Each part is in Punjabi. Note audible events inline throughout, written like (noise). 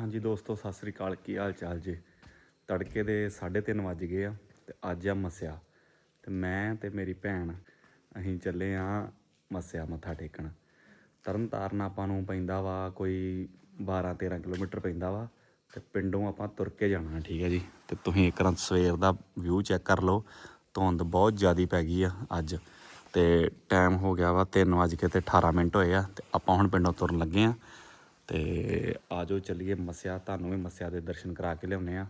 ਹਾਂਜੀ ਦੋਸਤੋ, ਸਤਿ ਸ੍ਰੀ ਅਕਾਲ। ਕੀ ਹਾਲ ਚਾਲ ਜੀ? ਤੜਕੇ ਦੇ 3:30 ਵੱਜ ਗਏ ਆ ਤੇ ਅੱਜ ਆ ਮੱਸਿਆ। ਤੇ ਮੈਂ ਤੇ ਮੇਰੀ ਭੈਣ ਅਸੀਂ ਚੱਲੇ ਆ ਮੱਸਿਆ ਮੱਥਾ ਟੇਕਣ। ਤਰਨ ਤਾਰਨ ਆਪਾਂ ਨੂੰ ਪੈਂਦਾ ਵਾ ਕੋਈ 12 13 ਕਿਲੋਮੀਟਰ ਪੈਂਦਾ ਵਾ ਤੇ ਪਿੰਡੋਂ ਆਪਾਂ ਤੁਰ ਕੇ ਜਾਣਾ, ਠੀਕ ਹੈ ਜੀ? ਤੇ ਤੁਸੀਂ ਇੱਕ ਵਾਰ ਸਵੇਰ ਦਾ ਵਿਊ ਚੈੱਕ ਕਰ ਲਓ, ਧੁੰਦ ਬਹੁਤ ਜ਼ਿਆਦੀ ਪੈ ਗਈ ਆ ਅੱਜ। ਤੇ ਟਾਈਮ ਹੋ ਗਿਆ ਵਾ 3 ਵੱਜ ਕੇ ਤੇ 18 ਮਿੰਟ ਹੋਏ ਆ ਤੇ ਆਪਾਂ ਹੁਣ ਪਿੰਡੋਂ ਤੁਰਨ ਲੱਗੇ ਆ। ਤੇ ਆਜੋ ਚੱਲੀਏ ਮੱਸਿਆ ਤੁਹਾਨੂੰ ਵੀ ਮੱਸਿਆ ਦੇ ਦਰਸ਼ਨ ਕਰਾ ਕੇ ਲਿਆਉਨੇ ਆ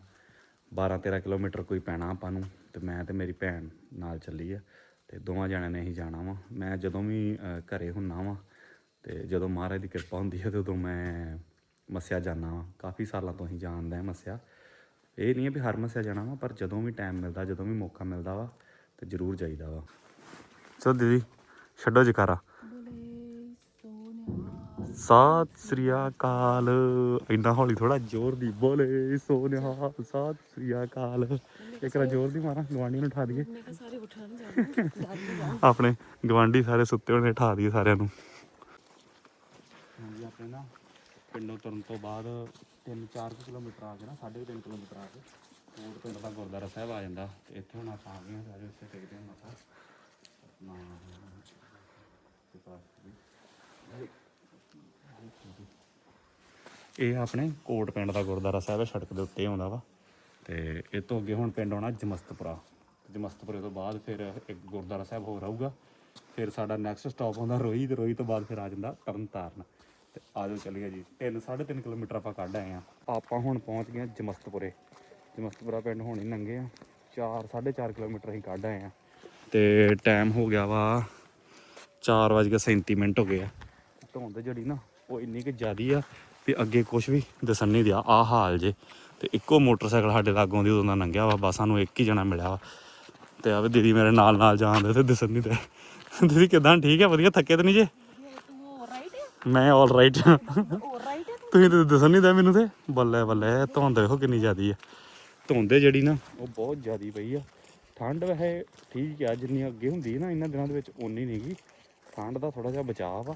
12 13 ਕਿਲੋਮੀਟਰ ਕੋਈ ਪੈਣਾ ਆਪਾਂ ਨੂੰ ਤੇ ਮੈਂ ਤੇ ਮੇਰੀ ਭੈਣ ਨਾਲ ਚੱਲੀ ਆ ਤੇ ਦੋਵਾਂ ਜਣਿਆਂ ਨੇ ਹੀ ਜਾਣਾ ਵਾ। ਮੈਂ ਜਦੋਂ ਵੀ ਅਹ, ਘਰੇ ਹੁੰਨਾ ਵਾ ਤੇ ਜਦੋਂ ਮਹਾਰਾਜ ਦੀ ਕਿਰਪਾ ਹੁੰਦੀ ਹੈ ਤੇ ਉਦੋਂ ਮੈਂ ਮੱਸਿਆ ਜਾਣਾ ਵਾ। ਕਾਫੀ ਸਾਲਾਂ ਤੋਂ ਹੀ ਜਾਣਦਾ ਹਾਂ ਮੱਸਿਆ। ਇਹ ਨਹੀਂ ਹੈ ਵੀ ਹਰ ਮੱਸਿਆ ਜਾਣਾ ਵਾ ਪਰ ਜਦੋਂ ਵੀ ਟਾਈਮ ਮਿਲਦਾ ਜਦੋਂ ਵੀ ਮੌਕਾ ਮਿਲਦਾ ਵਾ ਤੇ ਜ਼ਰੂਰ ਜਾਈਦਾ ਵਾ। ਚਲੋ ਦੀਦੀ ਛੱਡੋ ਜਕਾਰਾ। ਸਤਿ ਸ੍ਰੀ ਅਕਾਲ। ਇੰਨਾ ਹੌਲੀ ਥੋੜਾ ਜ਼ੋਰ ਦੀ ਬੋਲੇ ਸੋਨਿਆ ਸਤਿ ਸ੍ਰੀ ਅਕਾਲ। ਇੱਕ ਵਾਰ ਜ਼ੋਰ ਦੀ ਮਾਰਾਂ ਗਵਾਂਢੀ ਨੂੰ ਉਠਾ ਦਈਏ। ਸਾਰੇ ਉੱਠਣ ਜਾਣਾ ਆਪਣੇ ਗਵਾਂਢੀ ਸਾਰੇ ਸੁੱਤੇ ਹੋਣੇ ਉਠਾ ਦਈਏ ਸਾਰਿਆਂ ਨੂੰ। ਹਾਂਜੀ ਆਪਣੇ ਨਾ ਪਿੰਡੋਂ ਤੁਰਨ ਤੋਂ ਬਾਅਦ 3-4 ਕਿਲੋਮੀਟਰ ਆ ਕੇ ਨਾ 3.5 ਕਿਲੋਮੀਟਰ ਆ ਕੇ ਕੋਟ ਪਿੰਡ ਦਾ ਗੁਰਦੁਆਰਾ ਸਾਹਿਬ ਆ ਜਾਂਦਾ। ਤੇ ਇੱਥੇ ਹੁਣ ਆਪਾਂ ਆ ਗਏ ਹਾਂ ਸਾਰੇ ਉੱਥੇ ਟੇਕਦੇ ਹਾਂ ਮੱਥਾ ਆਪਣਾ ਤੇ ਪਾਸ ਵੀ ਇਹ ਆਪਣੇ ਕੋਟ ਪਿੰਡ ਦਾ ਗੁਰਦੁਆਰਾ ਸਾਹਿਬ ਹੈ, ਸੜਕ ਦੇ ਉੱਤੇ ਆਉਂਦਾ ਵਾ। ਤੇ ਇਹ ਤੋਂ ਅੱਗੇ ਹੁਣ ਪਿੰਡ ਆਉਣਾ ਜਮਸਤਪੁਰਾ। ਜਮਸਤਪੁਰੇ ਤੋਂ ਬਾਅਦ ਫਿਰ ਇੱਕ ਗੁਰਦੁਆਰਾ ਸਾਹਿਬ ਹੋਰ ਆਊਗਾ। ਫਿਰ ਸਾਡਾ ਨੈਕਸਟ ਸਟਾਪ ਆਉਂਦਾ ਰੋਈ ਤੇ ਰੋਈ ਤੋਂ ਬਾਅਦ ਫਿਰ ਆ ਜਾਂਦਾ ਤਰਨਤਾਰਨ। ਤੇ ਆਜੋ ਚੱਲੀਏ ਜੀ 3 3.5 ਕਿਲੋਮੀਟਰ ਆਪਾਂ ਕੱਢ ਆਏ ਆ ਆਪਾਂ ਹੁਣ ਪਹੁੰਚ ਗਏ ਹਾਂ ਜਮਸਤਪੁਰੇ। ਜਮਸਤਪੁਰਾ ਪਿੰਡ ਹੁਣ ਹੀ ਲੰਘੇ ਆ 4 4.5 ਕਿਲੋਮੀਟਰ ਅਸੀਂ ਕੱਢ ਆਏ ਆ ਤੇ ਟਾਈਮ ਹੋ ਗਿਆ ਵਾ 4:37 ਮਿੰਟ ਹੋ ਗਏ ਆ। ਧੁੰਦ ਜਿਹੜੀ ਨਾ, ਉਹ ਇੰਨੀ ਕਿ ਜ਼ਿਆਦੀ ਆ ਵੀ ਅੱਗੇ ਕੁਝ ਵੀ ਦਿਸਣ ਨਹੀਂ ਦਿਆ। ਆ ਹਾਲ ਜੇ। ਤੇ ਇੱਕੋ ਮੋਟਰਸਾਈਕਲ ਸਾਡੇ ਲਾਗੋਂ ਦੀ ਉਦੋਂ ਦਾ ਲੰਘਿਆ ਵਾ, ਬਸ ਸਾਨੂੰ ਇੱਕ ਹੀ ਜਣਾ ਮਿਲਿਆ ਵਾ। ਤੇ ਆਵੇ ਦੀਦੀ ਮੇਰੇ ਨਾਲ ਨਾਲ ਜਾਂਦੇ ਤੇ ਦਿਸਣ ਨਹੀਂ ਤੇ ਦੀਦੀ ਕਿਦਾਂ? ਠੀਕ ਹੈ ਵਧੀਆ? ਥੱਕੇ ਤਾਂ ਨਹੀਂ ਜੇ? ਮੈਂ ਆਲ ਰਾਈਟ ਤੁਸੀਂ ਤੇ ਦਿਸਣ ਨਹੀਂ ਦਿਆ ਮੈਨੂੰ ਤੇ? ਬੱਲੇ ਬੱਲੇ, ਧੁੰਦ ਦੇਖੋ ਕਿੰਨੀ ਜ਼ਿਆਦੀ ਆ। ਧੁੰਦ ਜਿਹੜੀ ਨਾ, ਉਹ ਬਹੁਤ ਜ਼ਿਆਦੀ ਪਈ ਆ। ਠੰਡ ਵੈਸੇ ਠੀਕ ਆ, ਜਿੰਨੀ ਅੱਗੇ ਹੁੰਦੀ ਨਾ ਇਹਨਾਂ ਦਿਨਾਂ ਦੇ ਵਿੱਚ ਓਨੀ ਨਹੀਂਗੀ ਠੰਡ ਦਾ ਥੋੜਾ ਜਿਹਾ ਬਚਾਅ ਵਾ।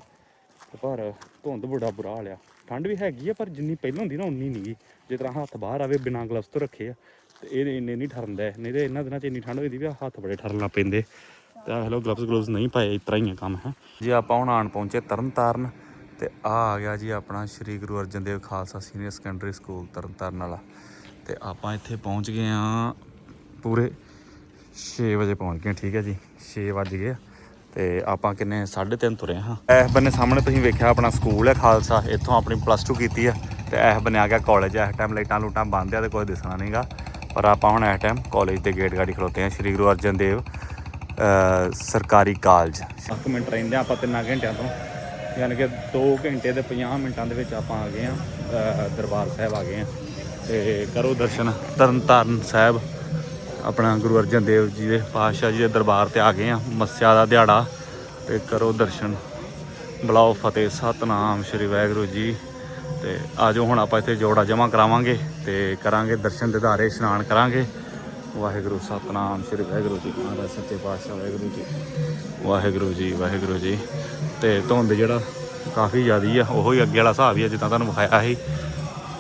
ਪਰ ਧੁੰਦ ਬੜਾ ਬੁਰਾ ਹਾਲਿਆ ਠੰਡ ਵੀ ਹੈਗੀ ਆ, ਪਰ ਜਿੰਨੀ ਪਹਿਲਾਂ ਹੁੰਦੀ ਨਾ ਓਨੀ ਨਹੀਂਗੀ ਜੇ ਤਰ੍ਹਾਂ ਹੱਥ ਬਾਹਰ ਆਵੇ, ਬਿਨਾਂ ਗਲਵਸ ਤੋਂ ਰੱਖੇ ਆ, ਤੇ ਇਹ ਇੰਨੇ ਨਹੀਂ ਠਰਨਦਾ ਨਹੀਂ ਤੇ ਇਹਨਾਂ ਦਿਨਾਂ 'ਚ ਇੰਨੀ ਠੰਡ ਹੋਈਦੀ ਵੀ ਹੱਥ ਬੜੇ ਠਰਨ ਲੱਗ ਪੈਂਦੇ। ਤੇ ਆਹ ਲੋ ਗਲਵਸ ਗਲਵਸ ਨਹੀਂ ਪਾਏ, ਇਸ ਹੀ ਆ ਕੰਮ, ਹੈ। ਜੇ ਆਪਾਂ ਹੁਣ ਆਣ ਪਹੁੰਚੇ ਤਰਨਤਾਰਨ, ਤੇ ਆ ਆ ਗਿਆ ਜੀ ਆਪਣਾ Shri Guru Arjan Dev Khalsa senior secondary school, Tarn Taran ਵਾਲਾ। ਤੇ ਆਪਾਂ ਇੱਥੇ ਪਹੁੰਚ ਗਏ ਆ ਪੂਰੇ 6 ਵਜੇ ਪਹੁੰਚ ਗਏ, ਠੀਕ ਹੈ ਜੀ 6 ਵੱਜ ਗਏ ਆ। ਤੇ ਆਪਾਂ ਕਿੰਨੇ 3:30 ਤੁਰੇ ਹਾਂ। ਇਹ ਬੰਨੇ ਸਾਹਮਣੇ ਤੁਸੀਂ ਵੇਖਿਆ ਆਪਣਾ ਸਕੂਲ ਹੈ ਖਾਲਸਾ, ਇੱਥੋਂ ਆਪਣੀ ਪਲੱਸ 2 ਕੀਤੀ ਆ ਤੇ ਇਹ ਬੰਨੇ ਆ ਗਿਆ ਕਾਲਜ ਇਸ ਟਾਈਮ ਲਾਈਟਾਂ ਲੂਟਾਂ ਬੰਦ ਆ ਤੇ ਕੋਈ ਦਿਸਣਾ ਨਹੀਂਗਾ ਪਰ ਆਪਾਂ ਹੁਣ ਇਸ ਟਾਈਮ ਕਾਲਜ ਦੇ ਗੇਟ ਗਾੜੀ ਖਲੋਤੇ ਆ ਸ਼੍ਰੀ ਗੁਰੂ ਅਰਜਨ ਦੇਵ ਸਰਕਾਰੀ ਕਾਲਜ 7 ਮਿੰਟ ਰਹਿੰਦੇ ਆ ਆਪਾਂ ਤਿੰਨਾਂ ਘੰਟਿਆਂ ਤੋਂ। ਯਾਨੀ ਕਿ 2 ਘੰਟੇ ਤੇ 50 ਮਿੰਟਾਂ ਦੇ ਵਿੱਚ ਆਪਾਂ ਆ ਗਏ ਆ ਦਰਬਾਰ ਸਾਹਿਬ ਆ ਗਏ ਆ ਤੇ ਕਰੋ ਦਰਸ਼ਨ ਤਰਨਤਾਰਨ ਸਾਹਿਬ। ਆਪਣਾ ਗੁਰੂ ਅਰਜਨ ਦੇਵ ਜੀ ਦੇ ਪਾਤਸ਼ਾਹ ਜੀ ਦੇ ਦਰਬਾਰ ਤੇ ਆ ਗਏ ਆ, ਮੱਸਿਆ ਦਾ ਦਿਹਾੜਾ ਤੇ ਕਰੋ ਦਰਸ਼ਨ। ਬੁਲਾਓ ਫਤਿਹ, ਸਤਨਾਮ ਸ੍ਰੀ ਵਾਹਿਗੁਰੂ ਜੀ। ਤੇ ਆਜੋ ਹੁਣ ਆਪਾਂ ਇੱਥੇ ਜੋੜਾ ਜਮਾ ਕਰਾਵਾਂਗੇ ਤੇ ਕਰਾਂਗੇ ਦਰਸ਼ਨ ਦਿਦਾਰੇ ਇਸ਼ਨਾਨ ਕਰਾਂਗੇ। ਵਾਹਿਗੁਰੂ, ਸਤਨਾਮ ਸ੍ਰੀ ਵਾਹਿਗੁਰੂ ਜੀ। ਮਹਾਰਾਜ ਸੱਚੇ ਪਾਤਸ਼ਾਹ ਵਾਹਿਗੁਰੂ ਜੀ। ਵਾਹਿਗੁਰੂ ਜੀ ਵਾਹਿਗੁਰੂ ਜੀ। ਤੇ ਧੁੰਦ ਜਿਹੜਾ ਕਾਫੀ ਜ਼ਿਆਦੀ ਆ, ਉਹੋ ਹੀ ਅੱਗੇ ਵਾਲਾ ਹਿਸਾਬ ਹੀ ਆ, ਜਿੱਦਾਂ ਤੁਹਾਨੂੰ ਵਿਖਾਇਆ ਸੀ।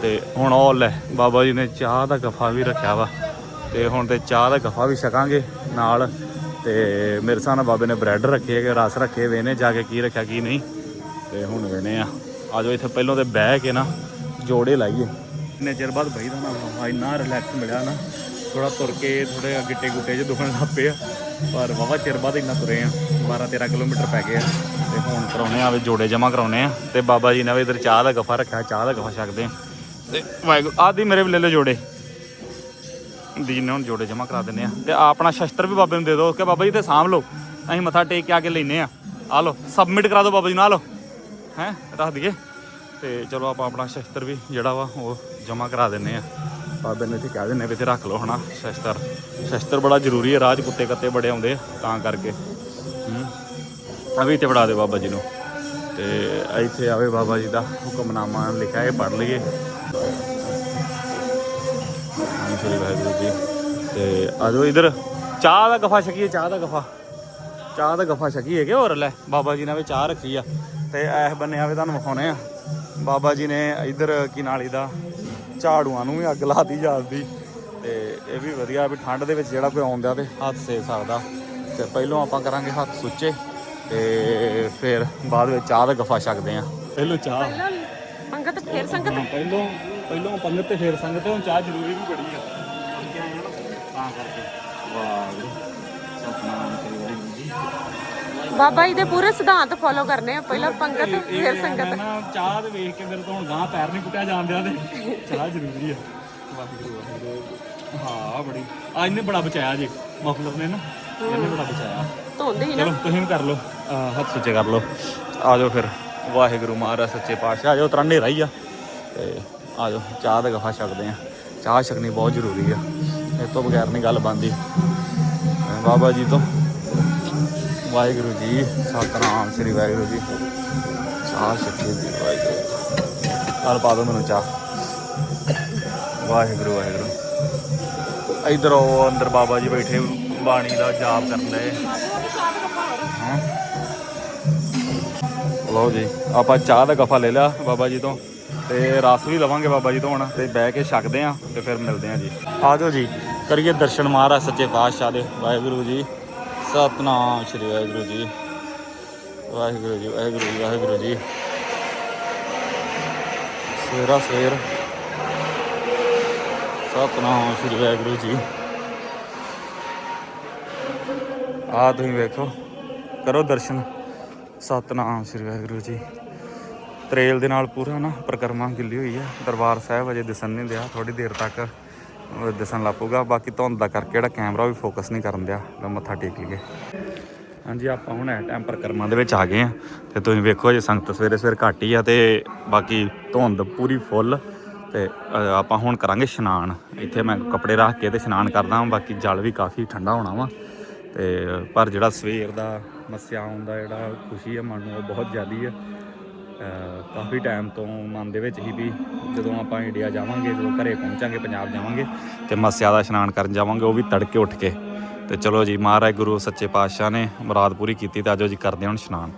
ਤੇ ਹੁਣ ਉਹ ਲੈ, ਬਾਬਾ ਜੀ ਨੇ ਚਾਹ ਦਾ ਗੱਫਾ ਵੀ ਰੱਖਿਆ ਵਾ। ਤੇ ਹੁਣ ਤੇ ਚਾਹ ਦਾ ਗੱਫਾ ਵੀ ਛਕਾਂਗੇ ਨਾਲ। ਤੇ ਮੇਰੇ ਹਿਸਾਬ ਨਾਲ ਬਾਬੇ ਨੇ ਬ੍ਰੈਡ ਰੱਖੇ ਹੈਗੇ, ਰਸ ਰੱਖੇ ਹੋਏ ਨੇ, ਜਾ ਕੇ ਕੀ ਰੱਖਿਆ, ਕੀ ਨਹੀਂ। ਤੇ ਹੁਣ ਵੇਨੇ ਆ। ਆਜੋ ਇੱਥੇ ਪਹਿਲਾਂ ਤੇ ਬਹਿ ਕੇ ਨਾ ਜੋੜੇ ਲਾਈਏ। ਇੰਨੇ ਚਿਰ ਬਾਅਦ ਬਈਦਾ ਨਾ ਇੰਨਾ ਰਿਲੈਕਸ ਮਿਲਿਆ ਨਾ ਥੋੜਾ ਤੁਰ ਕੇ ਥੋੜੇ ਗਿੱਟੇ ਗੁੱਟੇ ਜਿਹੇ ਦੁਖਣ ਲੱਗ ਪਏ ਆ। ਪਰ ਵਾਵਾ ਚਿਰ ਬਾਅਦ ਇੰਨਾ ਤੁਰੇ ਆ 12 13 ਕਿਲੋਮੀਟਰ ਪੈ ਗਏ ਆ। ਤੇ ਹੁਣ ਕਰਾਉਣੇ ਆ, ਵੀ ਜੋੜੇ ਜਮਾ ਕਰਾਉਣੇ ਆ। ਤੇ ਬਾਬਾ ਜੀ ਨੇ ਵੀ ਇਧਰ ਚਾਹ ਦਾ ਗੱਫਾ ਰੱਖਿਆ, ਚਾਹ ਦਾ ਗਫਾ ਛਕਦੇ ਆ। ਤੇ ਵਾਹਿਗੁਰੂ ਆਦੀ ਮੇਰੇ ਵੀ ਲੈ ਲਓ ਜੋੜੇ। ਦੀ ਨੇ ਹੁਣ ਜੋੜੇ ਜਮਾ ਕਰਾ ਦਿੰਨੇ ਆ। ਤੇ ਆਹ ਆਪਣਾ ਸ਼ਸਤਰ ਵੀ ਬਾਬੇ ਨੂੰ ਦੇ ਦਿਓ, ਕਿ ਬਾਬਾ ਜੀ ਤੇ ਸਾਂਭ ਲਓ। ਅਸੀਂ ਮੱਥਾ ਟੇਕ ਕੇ ਆ ਕੇ ਲੈਨੇ ਆ। ਆ ਲਓ ਸਬਮਿਟ ਕਰਾ ਦਿਓ ਬਾਬਾ ਜੀ ਨੂੰ, ਆ ਲਓ। ਹੈ, ਰੱਖ ਦਈਏ। ਤੇ ਚਲੋ ਆਪਾਂ ਆਪਣਾ ਸ਼ਸਤਰ ਵੀ ਜਿਹੜਾ ਵਾ, ਉਹ ਜਮਾ ਕਰਾ ਦਿੰਨੇ ਆ। ਬਾਬੇ ਨੇ ਇੱਥੇ ਕਹਿ ਦਿੰਨੇ ਵੀ ਇੱਥੇ ਰੱਖ ਲਓ ਹਨਾ, ਸ਼ਸਤਰ। ਸ਼ਸਤਰ ਬੜਾ ਜ਼ਰੂਰੀ ਹੈ ਰਾਜ ਕੁੱਤੇ ਕੱਤੇ ਬੜੇ ਆਉਂਦੇ ਆ, ਤਾਂ ਕਰਕੇ। ਹੂੰ। ਆ ਵੀ ਇੱਥੇ ਫੜਾ ਦਿਓ ਬਾਬਾ ਜੀ ਨੂੰ। ਤੇ ਇੱਥੇ ਆਵੇ ਬਾਬਾ ਜੀ ਦਾ ਹੁਕਮਨਾਮਾ ਲਿਖਿਆ ਹੈ ਪੜ੍ਹ ਲਈਏ। ਸ੍ਰੀ ਵਾਹਿਗੁਰੂ ਜੀ। ਤੇ ਆਜੋ ਇਧਰ। ਚਾਹ ਦਾ ਗਫਾ ਛਕੀਏ ਚਾਹ ਦਾ ਗਫਾ। ਚਾਹ ਦਾ ਗਫਾ ਛਕੀਏ ਕਿ ਹੋਰ ਲੈ। ਬਾਬਾ ਜੀ ਨੇ ਵੀ ਚਾਹ ਰੱਖੀ ਆ। ਤੇ ਐਸ ਬੰਨੇ ਆਵੇ ਤੁਹਾਨੂੰ ਵਿਖਾਉਣੇ ਆ। ਬਾਬਾ ਜੀ ਨੇ ਇਧਰ ਕੀ ਨਾਲੀ ਦਾ ਝਾੜੂਆਂ ਨੂੰ ਵੀ ਅੱਗ ਲਾਤੀ ਜਾਂਦੀ ਤੇ ਇਹ ਵੀ ਵਧੀਆ ਵੀ ਠੰਡ ਦੇ ਵਿੱਚ ਜਿਹੜਾ ਕੋਈ ਆਉਂਦਾ ਤੇ ਹੱਥ ਸੇਕ ਸਕਦਾ। ਤੇ ਪਹਿਲਾਂ ਆਪਾਂ ਕਰਾਂਗੇ ਹੱਥ ਸੁੱਚੇ। ਤੇ ਫਿਰ ਬਾਅਦ ਵਿੱਚ ਚਾਹ ਦਾ ਗਫਾ ਛਕਦੇ ਆ। ਪਹਿਲਾਂ ਚਾਹ। ਪਹਿਲਾਂ ਪੰਗਤ ਫੇਰ ਸੰਗਤ? ਪਹਿਲੋਂ ਪਹਿਲੋਂ ਪੰਗਤ ਤੇ ਫਿਰ ਸੰਗਤ ਹੁਣ ਚਾਹ ਜ਼ਰੂਰੀ ਵੀ ਬੜੀ ਆ। ਅੱਗੇ ਆਏ ਆ ਨਾ, ਤਾਂ ਕਰਕੇ ਵਾਹਿਗੁਰੂ। ਸਤਨਾਮ ਸ੍ਰੀ ਵਾਹਿਗੁਰੂ ਜੀ ਬਾਬਾ ਜੀ ਦੇ ਪੂਰੇ ਸਿਧਾਂਤ ਫੋਲੋ ਕਰਨੇ ਆ ਪਹਿਲਾਂ ਪੰਗਤ ਫੇਰ ਸੰਗਤ। ਮੈਂ ਨਾ ਚਾਹ ਦੇ ਵੇਖ ਕੇ ਮੇਰੇ ਤੋਂ ਹੁਣ ਗਾਂ ਪੈਰ ਨਹੀਂ ਕੁੱਟਿਆ ਜਾਂਦਿਆ ਤੇ ਚਾਹ ਜ਼ਰੂਰੀ ਆ। ਵਾਹਿਗੁਰੂ ਵਾਹਿਗੁਰੂ। ਹਾਂ ਬੜੀ। ਆ ਇਹਨੇ ਬੜਾ ਬਚਾਇਆ ਜੀ ਮਫਲਰ ਨੇ ਨਾ। ਇਹਨੇ ਬੜਾ ਬਚਾਇਆ। ਧੋਂਦੇ ਹੀ ਨਾ। ਚਲੋ ਤੁਸੀਂ ਵੀ ਕਰ ਲਓ। ਹੱਥ ਸੁੱਚੇ ਕਰ ਲਓ। ਆ ਜਾਓ ਫਿਰ। ਵਾਹਿਗੁਰੂ ਮਹਾਰਾਜ ਸੱਚੇ ਪਾਤਸ਼ਾਹ ਆ ਜਾਓ ਤਰਾਂ ਹਨੇਰਾ ਹੀ ਆ। ਤੇ ਆ ਜਾਓ, ਚਾਹ ਦਾ ਗਫਾ ਛਕਦੇ ਆ ਚਾਹ ਛਕਣੀ ਬਹੁਤ ਜ਼ਰੂਰੀ ਆ। ਇਹ ਤੋਂ ਬਗੈਰ ਨਹੀਂ ਗੱਲ ਬਣਦੀ। ਬਾਬਾ ਜੀ ਤੋਂ। ਵਾਹਿਗੁਰੂ ਜੀ, ਸਤਨਾਮ, ਸ੍ਰੀ ਵਾਹਿਗੁਰੂ ਜੀ। ਚਾਹ ਛਕੀ ਜੀ ਵਾਹਿਗੁਰੂ। ਕੱਲ ਪਾ ਦੋ ਮੈਨੂੰ ਚਾਹ। ਵਾਹਿਗੁਰੂ ਵਾਹਿਗੁਰੂ। ਇਧਰ ਉਹ ਅੰਦਰ ਬਾਬਾ ਜੀ ਬੈਠੇ, ਬਾਣੀ ਦਾ ਜਾਪ ਕਰਨ ਲਏ ਲਓ ਜੀ, ਆਪਾਂ ਚਾਹ ਦਾ ਗਫਾ ਲੈ ਲਿਆ ਬਾਬਾ ਜੀ ਤੋਂ। ਤੇ ਰਸ ਵੀ ਲਵਾਂਗੇ ਬਾਬਾ ਜੀ ਤੋਂ ਹੁਣ, ਤੇ ਬਹਿ ਕੇ ਛਕਦੇ ਆਂ ਤੇ ਫਿਰ ਮਿਲਦੇ ਆਂ ਜੀ। ਆ ਜਾਓ ਜੀ, ਕਰੀਏ ਦਰਸ਼ਨ ਮਹਾਰਾਜ, ਸੱਚੇ ਪਾਤਸ਼ਾਹ ਦੇ। ਵਾਹਿਗੁਰੂ ਜੀ, ਸਤਨਾਮ ਸ੍ਰੀ ਵਾਹਿਗੁਰੂ ਜੀ। ਵਾਹਿਗੁਰੂ ਜੀ ਵਾਹਿਗੁਰੂ ਜੀ ਵਾਹਿਗੁਰੂ ਜੀ। ਸਵੇਰਾ ਸਵੇਰ। ਸਤਨਾਮ ਸ੍ਰੀ ਵਾਹਿਗੁਰੂ ਜੀ। ਆ ਤੁਸੀਂ ਵੇਖੋ, ਕਰੋ ਦਰਸ਼ਨ। ਸਤਨਾਮ ਸ੍ਰੀ ਵਾਹਿਗੁਰੂ ਜੀ। ਤਰੇਲ ਦੇ ਨਾਲ ਪੂਰਾ ਨਾ ਪ੍ਰਕਰਮਾ ਗਿੱਲੀ ਹੋਈ ਹੈ ਦਰਬਾਰ ਸਾਹਿਬ ਅਜੇ ਦਿਸਣ ਨਹੀਂ ਦਿਆ ਥੋੜੀ ਦੇਰ ਤੱਕ ਅਹ, ਦਿਸਣ ਲੱਪੂਗਾ ਬਾਕੀ ਧੁੰਦ ਦਾ ਕਰਕੇ ਜਿਹੜਾ ਕੈਮਰਾ ਵੀ ਫੋਕਸ ਨਹੀਂ ਕਰਨ ਦਿਆ ਮੈਂ ਮੱਥਾ ਟੇਕ ਲਈਏ। ਹਾਂਜੀ ਆਪਾਂ ਹੁਣ ਐ ਟਾਈਮ ਪ੍ਰਕਰਮਾ ਦੇ ਵਿੱਚ ਆ ਗਏ ਆ। ਤੇ ਤੁਸੀਂ ਵੇਖੋ ਜੇ ਸੰਗਤ ਸਵੇਰੇ ਸਵੇਰ ਘੱਟ ਹੀ ਆ ਤੇ ਬਾਕੀ ਧੁੰਦ ਪੂਰੀ ਫੁੱਲ ਤੇ ਆਪਾਂ ਹੁਣ ਕਰਾਂਗੇ ਇਸ਼ਨਾਨ। ਇੱਥੇ ਮੈਂ ਕੱਪੜੇ ਰੱਖ ਕੇ ਤੇ ਇਸ਼ਨਾਨ ਕਰਦਾ ਹਾਂ ਬਾਕੀ ਜਲ ਵੀ ਕਾਫੀ ਠੰਡਾ ਹੋਣਾ ਵਾ। ਤੇ ਪਰ ਜਿਹੜਾ ਸਵੇਰ ਦਾ ਮੱਸਿਆ ਆਉਣ ਦਾ ਜਿਹੜਾ ਖੁਸ਼ੀ ਹੈ ਮਨ ਨੂੰ ਉਹ ਬਹੁਤ ਜ਼ਿਆਦੀ ਹੈ ਕਾਫੀ ਟਾਈਮ ਤੋਂ ਮਨ ਦੇ ਵਿੱਚ ਹੀ ਵੀ ਜਦੋਂ ਆਪਾਂ ਇੰਡੀਆ ਜਾਵਾਂਗੇ ਜਦੋਂ ਘਰੇ ਪਹੁੰਚਾਂਗੇ ਪੰਜਾਬ ਜਾਵਾਂਗੇ ਤੇ ਮੱਸਿਆ ਦਾ ਇਸ਼ਨਾਨ ਕਰਨ ਜਾਵਾਂਗੇ ਉਹ ਵੀ ਤੜਕੇ ਉੱਠ ਕੇ। ਤੇ ਚਲੋ ਜੀ ਮਹਾਰਾਜ ਗੁਰੂ ਸੱਚੇ ਪਾਤਸ਼ਾਹ ਨੇ ਮੁਰਾਦ ਪੂਰੀ ਕੀਤੀ ਤੇ ਆਜੋ ਜੀ ਕਰਦੇ ਹਾਂ ਹੁਣ ਇਸ਼ਨਾਨ।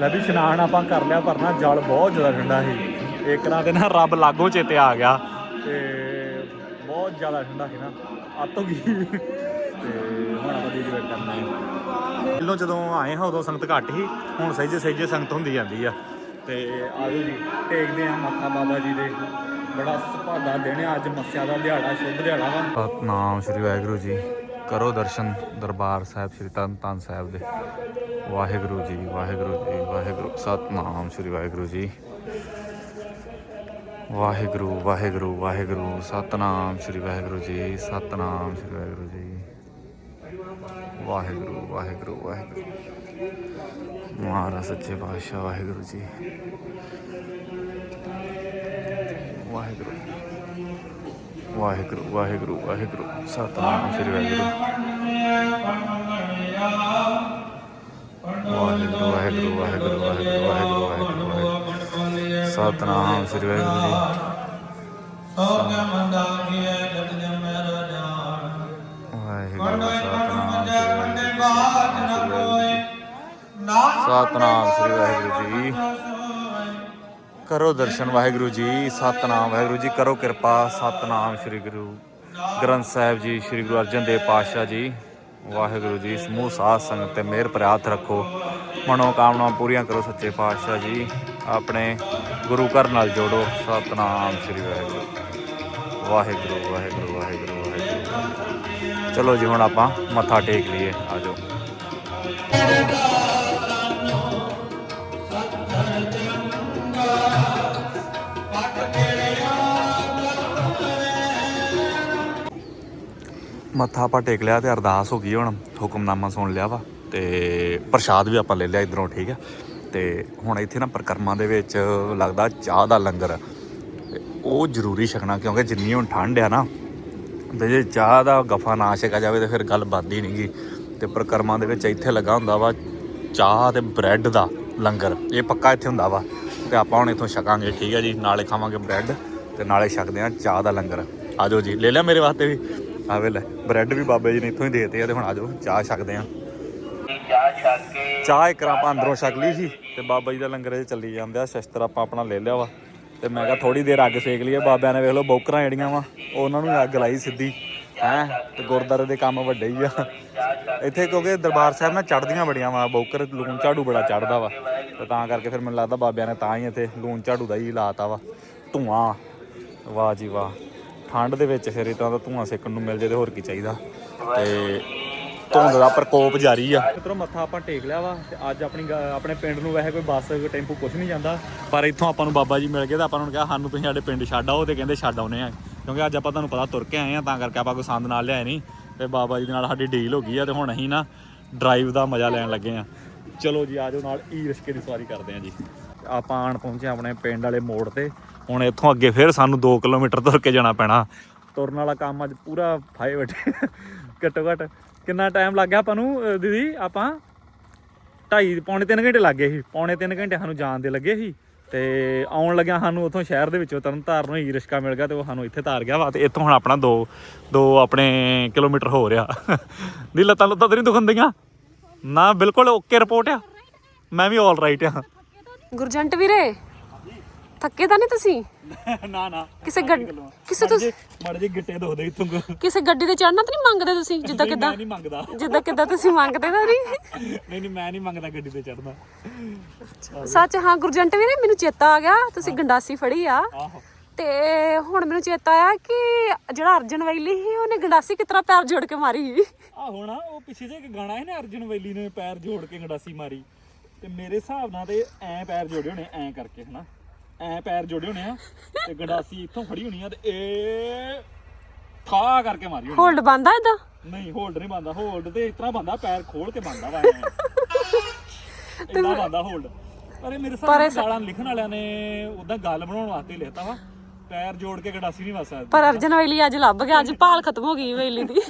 ਲੈ ਵੀ ਇਸ਼ਨਾਨ ਆਪਾਂ ਕਰ ਲਿਆ ਪਰ ਨਾ ਜਲ ਬਹੁਤ ਜ਼ਿਆਦਾ ਠੰਡਾ ਸੀ। ਇੱਕ ਰਾਤ ਨਾ ਰੱਬ ਲਾਗੋਂ ਚੇਤੇ ਆ ਗਿਆ। ਤੇ ਬਹੁਤ ਜ਼ਿਆਦਾ ਠੰਡਾ ਸੀ ਨਾ ਅੱਤ ਹੋ ਗਈ। ਤੇ ਹੁਣ ਆਪਾਂ ਦੀ ਵੇਟ ਕਰਨਾ ਹੈ। ਪਹਿਲੋਂ ਜਦੋਂ ਆਏ ਹਾਂ, ਉਦੋਂ ਸੰਗਤ ਘੱਟ ਸੀ, ਹੁਣ ਸਹਿਜੇ ਸਹਿਜੇ ਸੰਗਤ ਹੁੰਦੀ ਜਾਂਦੀ ਆ। ਤੇ ਆਜੋ ਜੀ, ਟੇਕਦੇ ਆ ਮੱਥਾ ਬਾਬਾ ਜੀ ਦੇ। ਬੜਾ ਸੁਭਾਗਾ ਦਿਨ ਆ, ਅੱਜ ਮੱਸਿਆ ਦਾ ਦਿਹਾੜਾ, ਸ਼ੁਭ ਦਿਹਾੜਾ ਵਾ। ਸਤਨਾਮ ਸ੍ਰੀ ਵਾਹਿਗੁਰੂ ਜੀ। ਕਰੋ ਦਰਸ਼ਨ ਦਰਬਾਰ ਸਾਹਿਬ, ਸ੍ਰੀ ਤਨ ਤਨ ਸਾਹਿਬ ਦੇ। ਵਾਹਿਗੁਰੂ ਜੀ ਵਾਹਿਗੁਰੂ ਜੀ, ਵਾਹਿਗੁਰੂ। ਸਤਨਾਮ ਸ੍ਰੀ ਵਾਹਿਗੁਰੂ ਜੀ। ਵਾਹਿਗੁਰੂ ਵਾਹਿਗੁਰੂ ਵਾਹਿਗੁਰੂ। ਸਤਨਾਮ ਸ੍ਰੀ ਵਾਹਿਗੁਰੂ ਜੀ ਸਤਨਾਮ ਸ੍ਰੀ ਵਾਹਿਗੁਰੂ ਜੀ। वाहेगुरु वाहेगुरु वाहेगुरु। महाराज, सच्चे पातशाह, वाहेगुरु जी। वाहेगुरु। वाहेगुरु वाहेगुरु वाहेगुरु। सतनाम, श्री वाहेगुरु। वाहेगुरु वाहेगुरु वाहेगुरु वाहेगुरु वाहेगुरु वाहेगुरु सतनाम, श्री वाहेगुरु जी। ਸੋ ਗਮੰਦਾ ਕੀ ਹੈ ਜਤ ਜਨਮ ਸਤਨਾਮ ਸ੍ਰੀ ਵਾਹਿਗੁਰੂ ਜੀ। ਕਰੋ ਦਰਸ਼ਨ ਵਾਹਿਗੁਰੂ ਜੀ, ਸਤਨਾਮ ਵਾਹਿਗੁਰੂ ਜੀ, ਕਰੋ ਕਿਰਪਾ, ਸਤਨਾਮ ਸ੍ਰੀ ਗੁਰੂ ਗ੍ਰੰਥ ਸਾਹਿਬ ਜੀ, ਸ੍ਰੀ ਗੁਰੂ ਅਰਜਨ ਦੇਵ ਪਾਤਸ਼ਾਹ ਜੀ। ਵਾਹਿਗੁਰੂ ਜੀ, ਸਮੂਹ ਸਾਧ ਸੰਗਤ ਤੇ ਮਿਹਰ ਪ੍ਰਿਆਤ ਰੱਖੋ। ਮਨੋ ਕਾਮਨਾ ਪੂਰੀਆਂ ਕਰੋ ਸੱਚੇ ਪਾਤਸ਼ਾਹ ਜੀ। ਆਪਣੇ ਗੁਰੂ ਘਰ ਨਾਲ ਜੋੜੋ। ਸਤਨਾਮ ਸ੍ਰੀ ਵਾਹਿਗੁਰੂ। ਵਾਹਿਗੁਰੂ ਵਾਹਿਗੁਰੂ ਵਾਹਿਗੁਰੂ ਵਾਹਿਗੁਰੂ। ਚਲੋ ਜੀ, ਹੁਣ ਆਪਾਂ ਮੱਥਾ ਟੇਕ ਲਈਏ। ਆਜੋ ਮੱਥਾ ਆਪਾਂ ਟੇਕ ਲਿਆ ਤੇ ਅਰਦਾਸ ਹੋ ਗਈ ਹੁਣ, ਹੁਕਮਨਾਮਾ ਸੁਣ ਲਿਆ ਵਾ ਤੇ ਪ੍ਰਸ਼ਾਦ ਵੀ ਆਪਾਂ ਲੈ ਲਿਆ ਇਧਰੋਂ, ਠੀਕ ਆ? ਤੇ ਹੁਣ ਇੱਥੇ ਨਾ ਪ੍ਰਕਰਮਾਂ ਦੇ ਵਿੱਚ ਲੱਗਦਾ ਚਾਹ ਦਾ ਲੰਗਰ। ਉਹ ਜ਼ਰੂਰੀ ਛਕਣਾ, ਕਿਉਂਕਿ ਜਿੰਨੀ ਹੁਣ ਠੰਡ ਆ ਨਾ, ਤੇ ਜੇ ਚਾਹ ਦਾ ਗਫਾ ਨਾ ਛਕਾ ਜਾਵੇ ਤੇ ਫਿਰ ਗੱਲ ਬਣਦੀ ਨਹੀਂਗੀ ਤੇ ਪ੍ਰਕਰਮਾਂ ਦੇ ਵਿੱਚ ਇੱਥੇ ਲੱਗਾ ਹੁੰਦਾ ਵਾ ਚਾਹ ਤੇ ਬ੍ਰੈਡ ਦਾ ਲੰਗਰ। ਇਹ ਪੱਕਾ ਇੱਥੇ ਹੁੰਦਾ ਵਾ। ਤੇ ਆਪਾਂ ਹੁਣ ਇੱਥੋਂ ਛਕਾਂਗੇ, ਠੀਕ ਹੈ ਜੀ? ਨਾਲੇ ਖਾਵਾਂਗੇ ਬ੍ਰੈਡ ਤੇ ਨਾਲੇ ਛਕਦੇ ਆ ਚਾਹ ਦਾ ਲੰਗਰ। ਆਜੋ ਜੀ, ਲੈ ਲਿਆ ਮੇਰੇ ਵਾਸਤੇ ਵੀ? ਆਵੇ ਲੈ, ਬ੍ਰੈਡ ਵੀ ਬਾਬੇ ਜੀ ਨੇ ਇੱਥੋਂ ਹੀ ਦੇਤੇ ਆ ਤੇ ਹੁਣ ਆ ਜਾਓ, ਚਾਹ ਛਕਦੇ ਆ। ਚਾਹ ਇੱਕ ਆਪਾਂ ਅੰਦਰੋਂ ਛਕ ਲਈ ਸੀ ਤੇ ਬਾਬਾ ਜੀ ਦਾ ਲੰਗਰ ਇਹ ਚੱਲੀ ਜਾਂਦੇ ਆ ਸ਼ਸਤਰ ਆਪਾਂ ਆਪਣਾ ਲੈ ਲਿਆ ਵਾ। ਤੇ ਮੈਂ ਕਿਹਾ ਥੋੜੀ ਦੇਰ ਅੱਗ ਸੇਕ ਲਈਏ, ਬਾਬਿਆਂ ਨੇ ਵੇਖ ਲਓ ਬੌਕਰਾਂ ਜਿਹੜੀਆਂ ਵਾ, ਉਹਨਾਂ ਨੂੰ ਅੱਗ ਲਾਈ ਸਿੱਧੀ, ਹੈ, ਤੇ ਗੁਰਦਾਰੇ ਦੇ ਕੰਮ ਵੱਡੇ ਹੀ ਆ। ਇੱਥੇ ਕਿਉਂਕਿ ਦਰਬਾਰ ਸਾਹਿਬ ਨਾਲ ਚੜਦੀਆਂ ਬੜੀਆਂ ਵਾ, ਬੌਕਰ ਲੂਣ ਝਾੜੂ ਬੜਾ ਚੜਦਾ ਵਾ। ਤੇ ਤਾਂ ਕਰਕੇ ਫਿਰ ਮੈਨੂੰ ਲੱਗਦਾ ਬਾਬਿਆਂ ਨੇ ਤਾਂ ਹੀ ਇੱਥੇ ਲੂਣ ਝਾੜੂ ਦਾ ਹੀ ਲਾਤਾ ਵਾ। ਧੂਆਂ, ਵਾਹ ਜੀ ਵਾਹ। ਠੰਡ ਦੇ ਵਿੱਚ ਫਿਰ ਇਦਾਂ ਦਾ ਧੂਆਂ ਸੇਕਣ ਨੂੰ ਮਿਲ ਜੇ ਤੇ ਹੋਰ ਕੀ ਚਾਹੀਦਾ। ਤੇ ਧੁੰਦ ਦਾ ਪ੍ਰਕੋਪ ਜਾਰੀ ਆ। ਮਿੱਤਰੋ, ਮੱਥਾ ਆਪਾਂ ਟੇਕ ਲਿਆ ਵਾ ਤੇ ਅੱਜ ਆਪਣੀ ਗ- ਆਪਣੇ ਪਿੰਡ ਨੂੰ ਵੈਸੇ ਕੋਈ ਬੱਸ, ਟੈਂਪੂ ਕੁਝ ਨਹੀਂ ਜਾਂਦਾ। ਪਰ ਇੱਥੋਂ ਆਪਾਂ ਨੂੰ ਬਾਬਾ ਜੀ ਮਿਲ ਗਏ ਤਾਂ ਆਪਾਂ ਨੂੰ ਕਿਹਾ, ਸਾਨੂੰ ਤੁਸੀਂ ਸਾਡੇ ਪਿੰਡ ਛੱਡ ਆਓ। ਤੇ ਕਹਿੰਦੇ, ਛੱਡ ਆਉਨੇ ਆ ਕਿਉਂਕਿ ਅੱਜ ਆਪਾਂ ਤੁਹਾਨੂੰ ਪਤਾ ਤੁਰ ਕੇ ਆਏ ਆ ਤਾਂ ਕਰਕੇ ਆਪਾਂ ਕੋਈ ਸੰਦ ਨਾਲ ਲਿਆਏ ਨਹੀਂ। ਤੇ ਬਾਬਾ ਜੀ ਦੇ ਨਾਲ ਸਾਡੀ ਡੀਲ ਹੋ ਗਈ ਆ ਤੇ ਹੁਣ ਅਸੀਂ ਨਾ ਡਰਾਈਵ ਦਾ ਮਜ਼ਾ ਲੈਣ ਲੱਗੇ ਆ ਚਲੋ ਜੀ ਆਜੋ ਨਾਲ ਈ ਰਿਸਕੇ ਦੀ ਸਵਾਰੀ ਕਰਦੇ ਆ ਜੀ। ਆਪਾਂ ਆਣ ਪਹੁੰਚੇ ਆਪਣੇ ਪਿੰਡ ਵਾਲੇ ਮੋੜ ਤੇ। ਹੁਣ ਇੱਥੋਂ ਅੱਗੇ ਫਿਰ ਸਾਨੂੰ 2 ਕਿਲੋਮੀਟਰ ਤੁਰ ਕੇ ਜਾਣਾ ਪੈਣਾ। ਤੁਰਨ ਵਾਲਾ ਕੰਮ ਅੱਜ ਪੂਰਾ ਫਾਇ ਬੈਠੇ ਘੱਟੋ ਘੱਟ ਕਿੰਨਾ ਟਾਈਮ ਲੱਗ ਗਿਆ ਆਪਾਂ ਨੂੰ ਦੀਦੀ? ਆਪਾਂ ਢਾਈ ਪੌਣੇ 3 ਘੰਟੇ ਲੱਗ ਗਏ ਸੀ। ਪੌਣੇ 3 ਘੰਟੇ ਸਾਨੂੰ ਜਾਣ ਦੇ ਲੱਗੇ ਸੀ ਤੇ ਆਉਣ ਲੱਗਿਆ ਸਾਨੂੰ ਉੱਥੋਂ ਸ਼ਹਿਰ ਦੇ ਵਿੱਚੋਂ ਤਰਨ ਤਾਰਨ ਹੀ ਰਿਸ਼ਕਾ ਮਿਲ ਗਿਆ ਤੇ ਉਹ ਸਾਨੂੰ ਇੱਥੇ ਤਾਰ ਗਿਆ ਵਾ ਤੇ ਇੱਥੋਂ ਹੁਣ ਆਪਣਾ 2 2 ਆਪਣੇ ਕਿਲੋਮੀਟਰ ਹੋ ਰਿਹਾ। ਦੀ ਲੱਤਾਂ ਲੁੱਤਾਂ ਤੇ ਨਹੀਂ ਦੁਖੰਦੀਆਂ? ਨਾ ਬਿਲਕੁਲ ਓਕੇ ਰਿਪੋਰਟ ਆ। ਮੈਂ ਵੀ ਆਲ ਰਾਈਟ ਆ। ਗੁਰਜੰਟ ਵੀਰੇ ਥੱਕੇ ਤਾਂ ਨਹੀਂ ਤੁਸੀਂ? (laughs) ਨਾ ਨਾ। ਕਿਸੇ ਗੱਡ ਕਿਸੇ ਤੁਸੀਂ ਮੜ ਜੇ ਗਿੱਟੇ ਦੁਖਦੇ ਇਥੋਂ ਕਿਸੇ ਗੱਡੀ ਤੇ ਚੜਨਾ ਤਾਂ ਨਹੀਂ ਮੰਗਦੇ ਤੁਸੀਂ ਜਿੱਦਾਂ ਕਿੱਦਾਂ? ਨਹੀਂ ਮੰਗਦਾ। ਜਿੱਦਾਂ ਕਿੱਦਾਂ ਤੁਸੀਂ ਮੰਗਦੇ ਤਾਂ ਨਹੀਂ? (laughs) ਨਹੀਂ ਨਹੀਂ ਮੈਂ ਨਹੀਂ ਮੰਗਦਾ ਗੱਡੀ ਤੇ ਚੜਨਾ ਸੱਚ ਹਾਂ ਗੁਰਜੰਟ ਵੀਰੇ ਮੈਨੂੰ ਚੇਤਾ ਆ ਗਿਆ ਤੁਸੀਂ ਗੰਡਾਸੀ ਫੜੀ ਆ। ਆਹੋ। ਤੇ ਹੁਣ ਮੈਨੂੰ ਚੇਤਾ ਆਇਆ ਕਿ ਜਿਹੜਾ ਅਰਜਨ ਵੈਲੀ ਸੀ ਉਹਨੇ ਗੰਡਾਸੀ ਕਿਸ ਤਰ੍ਹਾਂ ਪੈਰ ਜੋੜ ਕੇ ਮਾਰੀ ਸੀ? ਆ ਹੁਣ ਉਹ ਪਿੱਛੇ ਜੇ ਇੱਕ ਗਾਣਾ ਹੈ ਨਾ ਅਰਜੁਨ ਵੈਲੀ ਨੇ ਪੈਰ ਜੋੜ ਕੇ ਗੰਡਾਸੀ ਮਾਰੀ। ਤੇ ਮੇਰੇ ਹਿਸਾਬ ਨਾਲ ਤੇ ਐ ਪੈਰ ਜੋੜੇ ਹੋਣੇ ਐ ਕਰਕੇ ਹਨਾ? ਐ ਪੈਰ ਜੋੜੇ ਹੋਣੇ ਆ ਤੇ ਗੰਡਾਸੀ ਇੱਥੋਂ ਫੜੀ ਹੋਣੀ ਆ ਤੇ ਇਹ ਠਾ ਕਰਕੇ ਮਾਰੀ ਹੋਣੀ ਹੋਲਡ ਬੰਦਾ ਇਦਾਂ ਨਹੀਂ ਹੋਲਡ ਨਹੀਂ ਬੰਦਾ ਹੋਲਡ ਤੇ ਇਸ ਤਰ੍ਹਾਂ ਬੰਦਾ ਪੈਰ ਖੋਲ ਕੇ ਬੰਦਾ ਵਾ ਇਦਾਂ (laughs) ਬੰਦਾ ਹੋਲਡ ਪਰ ਇਹ ਮੇਰੇ ਨਾਲ ਗਾਲਾਂ ਲਿਖਣ ਵਾਲਿਆਂ ਨੇ ਉਦਾਂ ਗੱਲ ਬਣਾਉਣ ਵਾਸਤੇ ਲਿਖਤਾ ਵਾ। ਪੈਰ ਜੋੜ ਕੇ ਗੰਡਾਸੀ ਨਹੀਂ ਵਸ ਸਕਦੀ। ਪਰ ਅਰਜਨ ਵੈਲੀ ਅੱਜ ਲੱਭ ਗਿਆ ਅੱਜ ਭਾਲ ਖਤਮ ਹੋ ਗਈ ਵੈਲੀ ਦੀ।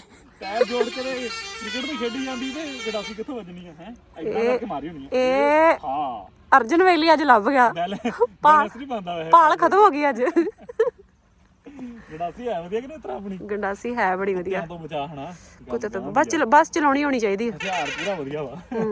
ਪੈਰ ਜੋੜ ਕੇ ਕ੍ਰਿਕਟ ਤੋਂ ਖੇਡੀ ਜਾਂਦੀ ਤੇ ਗੰਡਾਸੀ ਕਿੱਥੋਂ ਵੱਜਣੀ ਆ ਹੈ? ਇਦਾਂ ਕਰਕੇ ਮਾਰੀ ਹੋਣੀ ਆ। ਇਹ ਹਾਂ। ਅਰਜਨ ਵੈਲੀ ਅੱਜ ਲੱਭ ਗਿਆ। ਬੈਲੈਂਸ ਨਹੀਂ ਬੰਦਾ ਵੈਸੇ। ਭਾਲ ਖਤਮ ਹੋ ਗਈ ਅੱਜ। ਗੰਡਾਸੀ ਹੈ ਵਧੀਆ ਕਿ ਨਹੀਂ ਤਰ੍ਹਾਂ ਆਪਣੀ? ਗੰਡਾਸੀ ਹੈ ਬੜੀ ਵਧੀਆ। ਤੋਂ ਬਚਾ ਹਨਾ ਕੁਝ ਤਾਂ ਬਸ ਚਲ ਬਸ ਚਲਾਉਣੀ ਹੋਣੀ ਚਾਹੀਦੀ ਹੈ। ਹਥਿਆਰ ਪੂਰਾ ਵਧੀਆ ਵਾ।